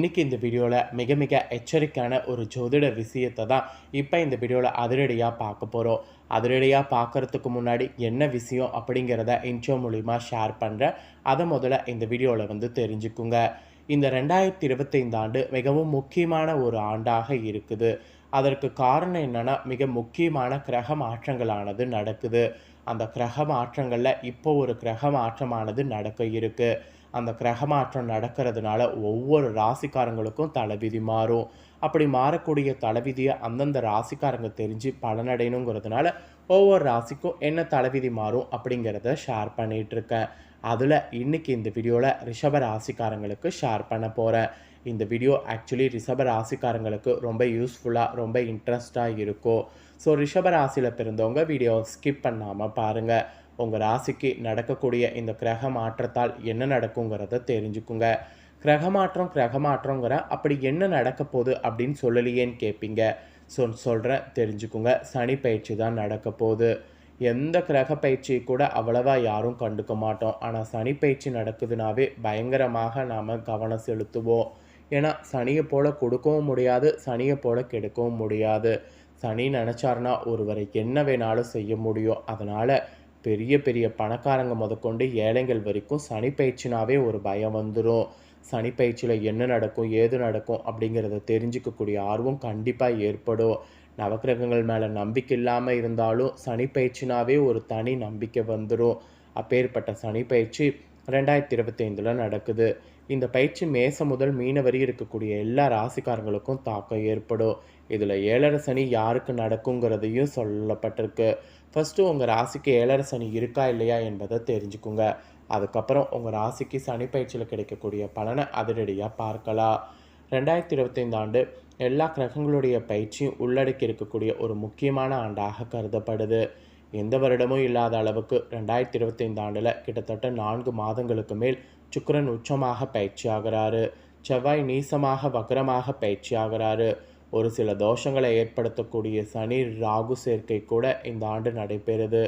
இன்றைக்கி இந்த வீடியோவில் மிக மிக எச்சரிக்கையான ஒரு ஜோதிட விஷயத்தை தான் இப்போ இந்த வீடியோவில் அதிரடியாக பார்க்க போகிறோம் அதிரடியாக பார்க்குறதுக்கு முன்னாடி என்ன விஷயம் அப்படிங்கிறத இன்ட்ரோ மூலிமா ஷேர் பண்ணுறேன் அதை முதல்ல இந்த வீடியோவில் வந்து தெரிஞ்சுக்குங்க. இந்த ரெண்டாயிரத்தி இருபத்தைந்து ஆண்டு மிகவும் முக்கியமான ஒரு ஆண்டாக இருக்குது. அதற்கு காரணம் என்னென்னா மிக முக்கியமான கிரக மாற்றங்களானது நடக்குது. அந்த கிரக மாற்றங்களில் இப்போ ஒரு கிரக மாற்றமானது நடக்க இருக்குது அந்த கிரக மாற்றம் நடக்கிறதுனால ஒவ்வொரு ராசிக்காரங்களுக்கும் தலைவிதி மாறும். அப்படி மாறக்கூடிய தலைவிதியை அந்தந்த ராசிக்காரங்க தெரிஞ்சு பலனடையணுங்கிறதுனால ஒவ்வொரு ராசிக்கும் என்ன தலைவிதி மாறும் அப்படிங்கிறத ஷேர் பண்ணிகிட்ருக்கேன் அதில் இன்றைக்கி இந்த வீடியோவில் ரிஷப ராசிக்காரங்களுக்கு ஷேர் பண்ண போகிறேன் இந்த வீடியோ ஆக்சுவலி ரிஷப ராசிக்காரங்களுக்கு ரொம்ப யூஸ்ஃபுல்லாக ரொம்ப இன்ட்ரெஸ்டாக இருக்கும். ஸோ ரிஷப ராசியில் பிறந்தவங்க வீடியோ ஸ்கிப் பண்ணாமல் பாருங்கள் உங்கள் ராசிக்கு நடக்கக்கூடிய இந்த கிரக மாற்றத்தால் என்ன நடக்குங்கிறத தெரிஞ்சுக்குங்க. கிரக மாற்றம் கிரக மாற்றங்கிற அப்படி என்ன நடக்க போகுது அப்படின்னு சொல்லலையேன்னு கேட்பீங்க ஸோ சொல்கிறேன் தெரிஞ்சுக்குங்க. சனி பயிற்சி தான் நடக்க போகுது. எந்த கிரக பயிற்சி கூட அவ்வளவா யாரும் கண்டுக்க மாட்டோம். ஆனால் சனி பயிற்சி நடக்குதுனாவே பயங்கரமாக நாம் கவனம் செலுத்துவோம். ஏன்னா சனியை போல் கொடுக்கவும் முடியாது சனியை போல் கெடுக்கவும் முடியாது. சனி நினச்சாருன்னா ஒருவரை என்ன வேணாலும் செய்ய முடியும். அதனால் பெரிய பெரிய பணக்காரங்க முதற்கொண்டு ஏழைகள் வரைக்கும் சனி பயிற்சினாவே ஒரு பயம் வந்துடும் சனி பயிற்சியில் என்ன நடக்கும் ஏது நடக்கும் அப்படிங்கிறத தெரிஞ்சுக்கக்கூடிய ஆர்வம் கண்டிப்பாக ஏற்படும். நவக்கிரகங்கள் மேலே நம்பிக்கை இல்லாமல் இருந்தாலும் சனி பயிற்சினாவே ஒரு தனி நம்பிக்கை வந்துடும் அப்பேற்பட்ட சனி பயிற்சி ரெண்டாயிரத்தி இருபத்தைந்தில் நடக்குது. இந்த பயிற்சி மேசம் முதல் மீன வரி இருக்கக்கூடிய எல்லா ராசிக்காரங்களுக்கும் தாக்கம் ஏற்படும். இதில் ஏழரை சனி யாருக்கு நடக்குங்கிறதையும் சொல்லப்பட்டிருக்கு. ஃபஸ்ட்டு உங்கள் ராசிக்கு ஏழரை சனி இருக்கா இல்லையா என்பதை தெரிஞ்சுக்குங்க. அதுக்கப்புறம் உங்கள் ராசிக்கு சனி பயிற்சியில் கிடைக்கக்கூடிய பலனை அதிரடியாக பார்க்கலாம். ரெண்டாயிரத்தி இருபத்தைந்து ஆண்டு எல்லா கிரகங்களுடைய பயிற்சியும் உள்ளடக்கி இருக்கக்கூடிய ஒரு முக்கியமான ஆண்டாக கருதப்படுது. எந்த வருடமும் இல்லாத அளவுக்கு ரெண்டாயிரத்தி இருபத்தைந்து ஆண்டில் கிட்டத்தட்ட நான்கு மாதங்களுக்கு மேல் சுக்கரன் உச்சமாக பயிற்சி ஆகிறாரு. செவ்வாய் நீசமாக வக்கரமாக பயிற்சி ஆகிறாரு. ஒரு சில தோஷங்களை ஏற்படுத்தக்கூடிய சனி ராகு சேர்க்கை கூட இந்த ஆண்டு நடைபெறுது.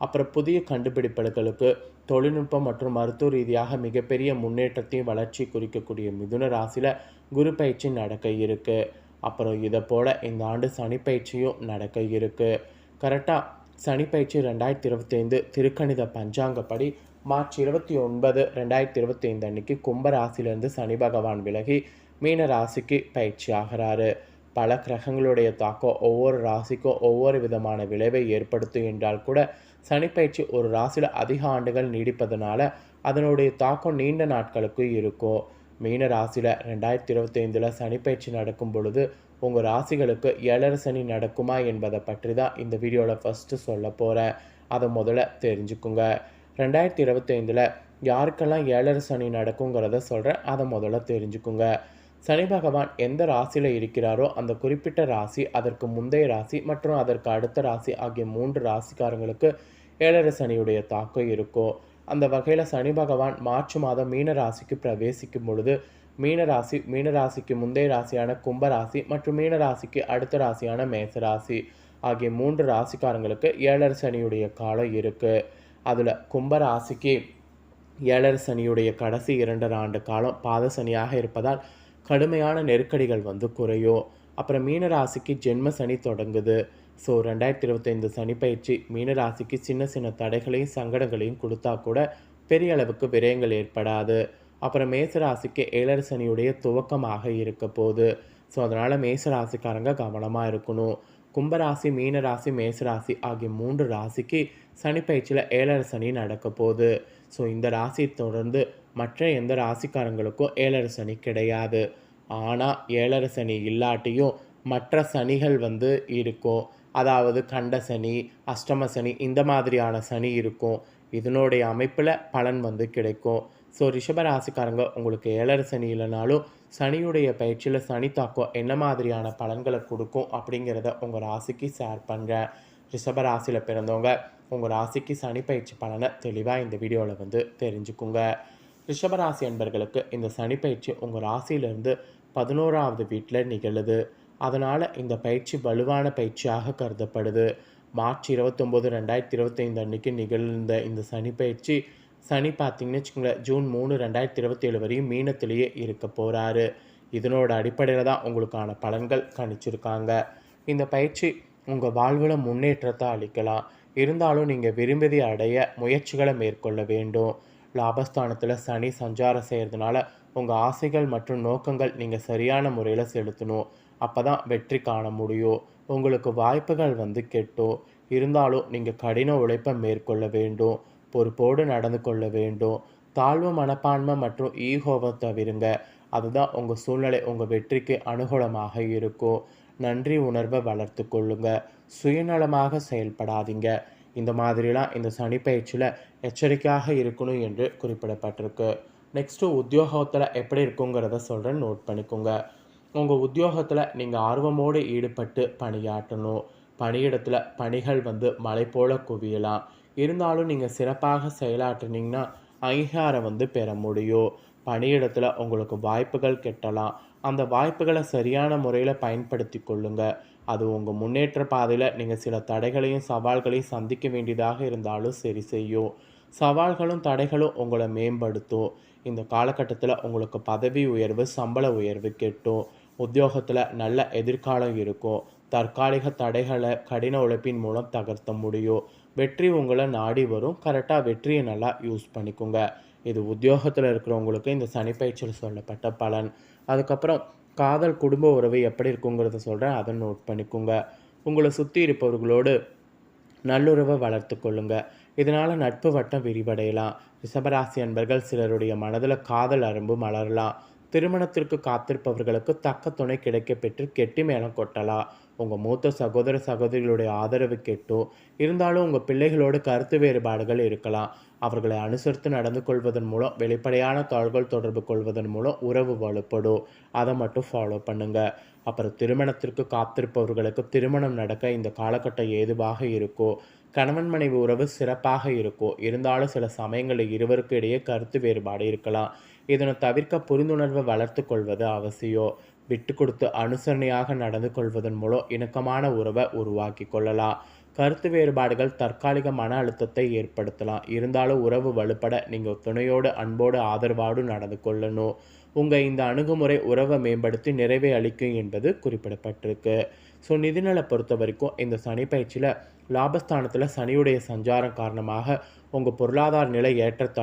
அப்புறம் புதிய கண்டுபிடிப்புகளுக்கு தொழில்நுட்பம் மற்றும் மருத்துவ ரீதியாக மிகப்பெரிய முன்னேற்றத்தையும் வளர்ச்சி குறிக்கக்கூடிய மிதுன ராசியில் குரு பயிற்சி நடக்க இருக்குது அப்புறம் இதை போல் இந்த ஆண்டு சனி பயிற்சியும் நடக்க இருக்குது கரெக்டாக சனி பயிற்சி ரெண்டாயிரத்தி இருபத்தைந்து திருக்கணித பஞ்சாங்கப்படி மார்ச் இருபத்தி ஒன்பது ரெண்டாயிரத்தி இருபத்தி ஐந்து அன்னைக்கு கும்பராசிலிருந்து சனி பகவான் விலகி மீன ராசிக்கு பயிற்சி ஆகிறாரு. பல கிரகங்களுடைய தாக்கம் ஒவ்வொரு ராசிக்கும் ஒவ்வொரு விதமான விளைவை ஏற்படுத்தும் என்றால் கூட சனிப்பயிற்சி ஒரு ராசியில் அதிக ஆண்டுகள் நீடிப்பதனால அதனுடைய தாக்கம் நீண்ட நாட்களுக்கு இருக்கும். மீன ராசியில் ரெண்டாயிரத்தி இருபத்தைந்தில் சனிப்பயிற்சி நடக்கும் பொழுது உங்கள் ராசிகளுக்கு ஏழரை சனி நடக்குமா என்பதை பற்றி தான் இந்த வீடியோவில் ஃபஸ்ட்டு சொல்ல போகிறேன் அதை முதல்ல தெரிஞ்சுக்குங்க. ரெண்டாயிரத்தி இருபத்தைந்தில் யாருக்கெல்லாம் ஏழரை சனி நடக்குங்கிறத சொல்கிறேன் அதை முதல்ல தெரிஞ்சுக்குங்க. சனி பகவான் எந்த ராசியில் இருக்கிறாரோ அந்த குறிப்பிட்ட ராசி அதற்கு முந்தைய ராசி மற்றும் அதற்கு அடுத்த ராசி ஆகிய மூன்று ராசிக்காரங்களுக்கு ஏழரை சனியுடைய தாக்கம் இருக்கும் அந்த வகையில் சனி பகவான் மார்ச் மாதம் மீன ராசிக்கு பிரவேசிக்கும் பொழுது மீன ராசி மீன ராசிக்கு முந்தைய ராசியான கும்பராசி மற்றும் மீன ராசிக்கு அடுத்த ராசியான மேச ராசி ஆகிய மூன்று ராசிக்காரங்களுக்கு ஏழரை சனியுடைய காலம் இருக்குது அதில் கும்பராசிக்கு ஏழரை சனியுடைய கடைசி இரண்டரை ஆண்டு காலம் பாதசனியாக இருப்பதால் கடுமையான நெருக்கடிகள் வந்து குறையும் அப்புறம் மீனராசிக்கு ஜென்ம சனி தொடங்குது. ஸோ ரெண்டாயிரத்தி இருபத்தைந்து சனி பயிற்சி மீனராசிக்கு சின்ன சின்ன தடைகளையும் சங்கடங்களையும் கொடுத்தா கூட பெரிய அளவுக்கு விரயங்கள் ஏற்படாது. அப்புறம் மேசராசிக்கு ஏழர் சனியுடைய துவக்கமாக இருக்க போகுது. ஸோ அதனால் மேசராசிக்காரங்க கவனமாக இருக்கணும். கும்பராசி மீனராசி மேசராசி ஆகிய மூன்று ராசிக்கு சனி பயிற்சியில் ஏழரை சனி நடக்க போகுது. ஸோ இந்த ராசியை தொடர்ந்து மற்ற எந்த ராசிக்காரங்களுக்கும் ஏழரை சனி கிடையாது. ஆனால் ஏழரை சனி இல்லாட்டியும் மற்ற சனிகள் வந்து இருக்கும். அதாவது கண்ட சனி அஷ்டம சனி இந்த மாதிரியான சனி இருக்கும். இதனுடைய அமைப்பில் பலன் வந்து கிடைக்கும். ஸோ ரிஷபராசிக்காரங்க உங்களுக்கு ஏழரை சனி இல்லைனாலும் சனியுடைய பயிற்சியில் சனி தாக்கம் என்ன மாதிரியான பலன்களை கொடுக்கும் அப்படிங்கிறத உங்கள் ராசிக்கு ஷேர் பண்ணுறேன் ரிஷபராசியில் பிறந்தவங்க உங்கள் ராசிக்கு சனி பயிற்சி பலனை தெளிவாக இந்த வீடியோவில் வந்து தெரிஞ்சுக்குங்க. ரிஷபராசி அன்பர்களுக்கு இந்த சனி பயிற்சி உங்கள் ராசியிலிருந்து பதினோராவது வீட்டில் நிகழுது. அதனால் இந்த பயிற்சி வலுவான பயிற்சியாக கருதப்படுது. மார்ச் இருபத்தொம்போது ரெண்டாயிரத்தி இருபத்தைந்து அன்னைக்கு நிகழ்ந்த இந்த சனி பயிற்சி சனி பார்த்தீங்கன்னு வச்சுக்கோங்களேன் ஜூன் மூணு ரெண்டாயிரத்தி இருபத்தேழு வரையும் மீனத்திலேயே இருக்க போகிறாரு இதனோட அடிப்படையில் தான் உங்களுக்கான பலன்கள் கணிச்சிருக்காங்க. இந்த பயிற்சி உங்கள் வாழ்வில் முன்னேற்றத்தை அளிக்கலாம். இருந்தாலும் நீங்கள் விரும்பியதை அடைய முயற்சிகளை மேற்கொள்ள வேண்டும். லாபஸ்தானத்தில் சனி சஞ்சாரம் செய்கிறதுனால உங்கள் ஆசைகள் மற்றும் நோக்கங்கள் நீங்கள் சரியான முறையில் செலுத்தணும். அப்போ தான் வெற்றி காண முடியும். உங்களுக்கு வாய்ப்புகள் வந்து கெட்டும். இருந்தாலும் நீங்கள் கடின உழைப்பை மேற்கொள்ள வேண்டும். பொறுப்போடு நடந்து கொள்ள வேண்டும். தாழ்வு மனப்பான்மை மற்றும் ஈகோவை தவிருங்க. அதுதான் உங்கள் சூழ்நிலை உங்கள் வெற்றிக்கு அனுகூலமாக இருக்கும். நன்றி உணர்வை வளர்த்து கொள்ளுங்க. சுயநலமாக செயல்படாதீங்க. இந்த மாதிரிலாம் இந்த சனி பயிற்சியில் எச்சரிக்கையாக இருக்கணும் என்று குறிப்பிடப்பட்டிருக்கு. நெக்ஸ்ட்டு உத்தியோகத்தில் எப்படி இருக்குங்கிறத சொல்கிறேன் நோட் பண்ணிக்கோங்க. உங்கள் உத்தியோகத்தில் நீங்கள் ஆர்வமோடு ஈடுபட்டு பணியாற்றணும். பணியிடத்தில் பணிகள் வந்து மலை போல குவியலாம். இருந்தாலும் நீங்கள் சிறப்பாக செயலாற்றினீங்கன்னா அங்கீகாரம் வந்து பெற முடியும். பணியிடத்தில் உங்களுக்கு வாய்ப்புகள் கெட்டலாம். அந்த வாய்ப்புகளை சரியான முறையில் பயன்படுத்தி கொள்ளுங்க. அது உங்கள் முன்னேற்ற பாதையில் நீங்கள் சில தடைகளையும் சவால்களையும் சந்திக்க வேண்டியதாக இருந்தாலும் சரி செய்யும். சவால்களும் தடைகளும் உங்களை மேம்படுத்தும். இந்த காலகட்டத்தில் உங்களுக்கு பதவி உயர்வு சம்பள உயர்வு கெட்டும். உத்தியோகத்தில் நல்ல எதிர்காலம் இருக்கும். தற்காலிக தடைகளை கடின உழைப்பின் மூலம் தகர்த்த முடியும் வெற்றி உங்களை நாடி வரும். கரெக்டாக வெற்றியை நல்லா யூஸ் பண்ணிக்கோங்க. இது உத்தியோகத்தில் இருக்கிறவங்களுக்கு இந்த சனிப்பயிற்சியில் சொல்லப்பட்ட பலன். அதுக்கப்புறம் காதல் குடும்ப உறவு எப்படி இருக்குங்கிறத சொல்கிறேன் அதை நோட் பண்ணிக்கோங்க. உங்களை சுற்றி இருப்பவர்களோடு நல்லுறவை வளர்த்து கொள்ளுங்க. இதனால் நட்பு வட்டம் விரிவடையலாம். ரிஷபராசி அன்பர்கள் சிலருடைய மனதில் காதல் அரும்பு மலரலாம். திருமணத்திற்கு காத்திருப்பவர்களுக்கு தக்க துணை கிடைக்க பெற்று கெட்டி மேளம் கொட்டலாம். உங்கள் மூத்த சகோதர சகோதரிகளுடைய ஆதரவு கேட்டோ இருந்தாலும் உங்கள் பிள்ளைகளோட கருத்து வேறுபாடுகள் இருக்கலாம். அவர்களை அனுசரித்து நடந்து கொள்வதன் மூலம் வெளிப்படையான தாள்கள் தொடர்பு கொள்வதன் மூலம் உறவு வலுப்படும் அதை மட்டும் ஃபாலோ பண்ணுங்க. அப்புறம் திருமணத்திற்கு காத்திருப்பவர்களுக்கு திருமணம் நடக்க இந்த காலகட்டம் ஏதுவாக இருக்கோ கணவன் மனைவி உறவு சிறப்பாக இருக்கும் இருந்தாலும் சில சமயங்களில் இருவருக்கு இடையே கருத்து வேறுபாடு இருக்கலாம். இதனை தவிர்க்க புரிந்துணர்வை வளர்த்து கொள்வது அவசியம். விட்டு கொடுத்து அனுசரணையாக நடந்து கொள்வதன் மூலம் இணக்கமான உறவை உருவாக்கி கொள்ளலாம். கருத்து வேறுபாடுகள் தற்காலிக மன அழுத்தத்தை ஏற்படுத்தலாம். இருந்தாலும் உறவு வலுப்பட நீங்கள் துணையோடு அன்போடு ஆதரவோடு நடந்து கொள்ளணும். உங்கள் இந்த அணுகுமுறை உறவை மேம்படுத்தி நிறைவை அளிக்கும் என்பது குறிப்பிடப்பட்டிருக்கு. ஸோ நிதிநலை பொறுத்த வரைக்கும் இந்த சனி பயிற்சியில் லாபஸ்தானத்தில் சனியுடைய சஞ்சாரம் காரணமாக உங்கள் பொருளாதார நிலை ஏற்றத்தை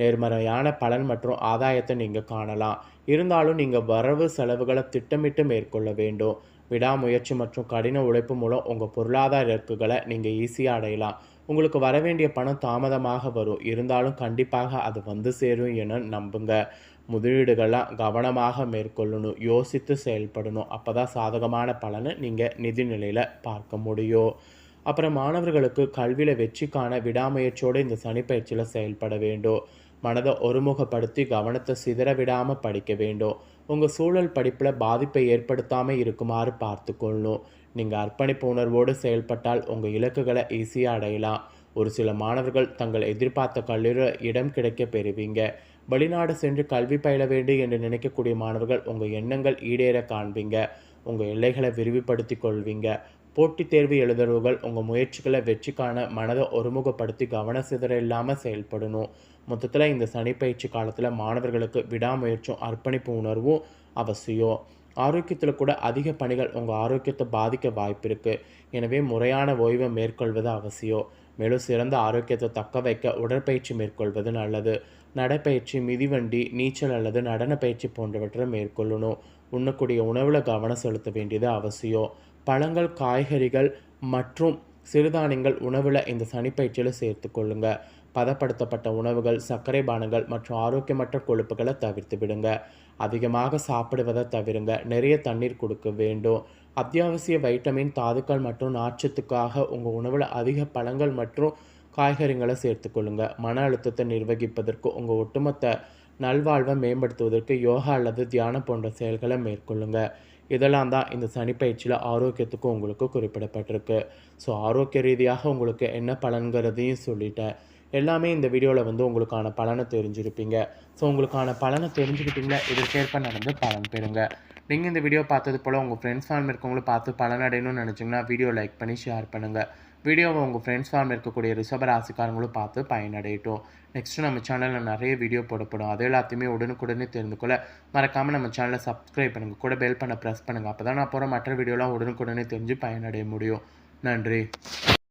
நேர்மறையான பலன் மற்றும் ஆதாயத்தை நீங்கள் காணலாம். இருந்தாலும் நீங்கள் வரவு செலவுகளை திட்டமிட்டு மேற்கொள்ள வேண்டும். விடாமுயற்சி மற்றும் கடின உழைப்பு மூலம் உங்கள் பொருளாதார இலக்குகளை நீங்கள் ஈஸியாக அடையலாம். உங்களுக்கு வர வேண்டிய பணம் தாமதமாக வரும். இருந்தாலும் கண்டிப்பாக அது வந்து சேரும் என நம்புங்க. முதலீடுகள்லாம் கவனமாக மேற்கொள்ளணும். யோசித்து செயல்படணும். அப்போ தான் சாதகமான பலனை நீங்கள் நிதி நிலையில் பார்க்க முடியும். அப்புறம் மாணவர்களுக்கு கல்வியில் வெற்றிக்கான விடாமுயற்சியோடு இந்த சனிப்பயிற்சியில் செயல்பட வேண்டும். மனதை ஒருமுகப்படுத்தி கவனத்தை சிதற விடாமல் படிக்க வேண்டும். உங்கள் சூழல் படிப்பில் பாதிப்பை ஏற்படுத்தாமல் இருக்குமாறு பார்த்துக்கொள்ளணும் நீங்கள் அர்ப்பணிப்பு உணர்வோடு செயல்பட்டால் உங்கள் இலக்குகளை ஈஸியாக அடையலாம். ஒரு சில மாணவர்கள் தங்கள் எதிர்பார்த்த கல்லூரியில் இடம் கிடைக்க பெறுவீங்க. வெளிநாடு சென்று கல்வி பயில வேண்டும் என்று நினைக்கக்கூடிய மாணவர்கள் உங்கள் எண்ணங்கள் ஈடேற காண்பீங்க. உங்கள் எல்லைகளை விரிவுபடுத்தி கொள்வீங்க. போட்டித் தேர்வு எழுதுறவர்கள் உங்கள் முயற்சிகளை வெற்றிக்கான மனதை ஒருமுகப்படுத்தி கவன சிதற இல்லாமல் செயல்படணும். மொத்தத்தில் இந்த சனிப்பயிற்சி காலத்தில் மாணவர்களுக்கு விடாமுயற்சியும் அர்ப்பணிப்பு உணர்வும் அவசியம். ஆரோக்கியத்தில் கூட அதிக பணிகள் உங்கள் ஆரோக்கியத்தை பாதிக்க வாய்ப்பு இருக்குது எனவே முறையான ஓய்வை மேற்கொள்வது அவசியம். மேலும் சிறந்த ஆரோக்கியத்தை தக்க வைக்க உடற்பயிற்சி மேற்கொள்வது நல்லது. நடைப்பயிற்சி மிதிவண்டி நீச்சல் அல்லது நடன பயிற்சி போன்றவற்றை மேற்கொள்ளணும். உண்ணக்கூடிய உணவில் கவனம் செலுத்த வேண்டியது அவசியம். பழங்கள் காய்கறிகள் மற்றும் சிறுதானியங்கள் உணவில் இந்த சனிப்பயிற்சியில் சேர்த்து கொள்ளுங்க. பதப்படுத்தப்பட்ட உணவுகள் சர்க்கரை பானங்கள் மற்றும் ஆரோக்கியமற்ற கொழுப்புகளை தவிர்த்து விடுங்க. அதிகமாக சாப்பிடுவதை தவிருங்க. நிறைய தண்ணீர் கொடுக்க வேண்டும். அத்தியாவசிய வைட்டமின் தாதுக்கள் மற்றும் நாச்சத்துக்காக உங்கள் உணவில் அதிக பழங்கள் மற்றும் காய்கறிகளை சேர்த்துக்கொள்ளுங்க மன அழுத்தத்தை நிர்வகிப்பதற்கு உங்கள் ஒட்டுமொத்த நல்வாழ்வை மேம்படுத்துவதற்கு யோகா அல்லது தியானம் போன்ற செயல்களை மேற்கொள்ளுங்கள் இதெல்லாம் தான் இந்த சனிப்பயிற்சியில் ஆரோக்கியத்துக்கும் உங்களுக்கு குறிப்பிடப்பட்டிருக்கு. ஸோ ஆரோக்கிய ரீதியாக உங்களுக்கு என்ன பலன்கிறதையும் சொல்லிட்டேன். எல்லாமே இந்த வீடியோவில் வந்து உங்களுக்கான பலனை தெரிஞ்சிருப்பீங்க. ஸோ உங்களுக்கான பலனை தெரிஞ்சுக்கிட்டீங்களா இதற்கேற்ப நடந்து பலன் பெறுங்க. நீங்கள் இந்த வீடியோ பார்த்தது போல் உங்கள் ஃப்ரெண்ட்ஸ் ஃபேமிலி இருக்கவங்களும் பார்த்து பலன் அடையணும்னு நினச்சிங்கன்னா வீடியோ லைக் பண்ணி ஷேர் பண்ணுங்கள் வீடியோவை உங்கள் ஃப்ரெண்ட்ஸ் ஃபார்ம் இருக்கக்கூடிய ரிஷபராசிக்காரங்களும் பார்த்து பயனடையட்டும். நெக்ஸ்ட்டு நம்ம சேனலில் நிறைய வீடியோ போடப்படும். அது எல்லாத்தையுமே உடனுக்குடனே தெரிந்து கொள்ள மறக்காமல் நம்ம சேனலை சப்ஸ்கிரைப் பண்ணுங்கள் கூட பெல் பண்ண ப்ரெஸ் பண்ணுங்கள் அப்போ தான் நான் போகிற மற்ற வீடியோலாம் உடனுக்குடனே தெரிஞ்சு பயனடைய முடியும். நன்றி.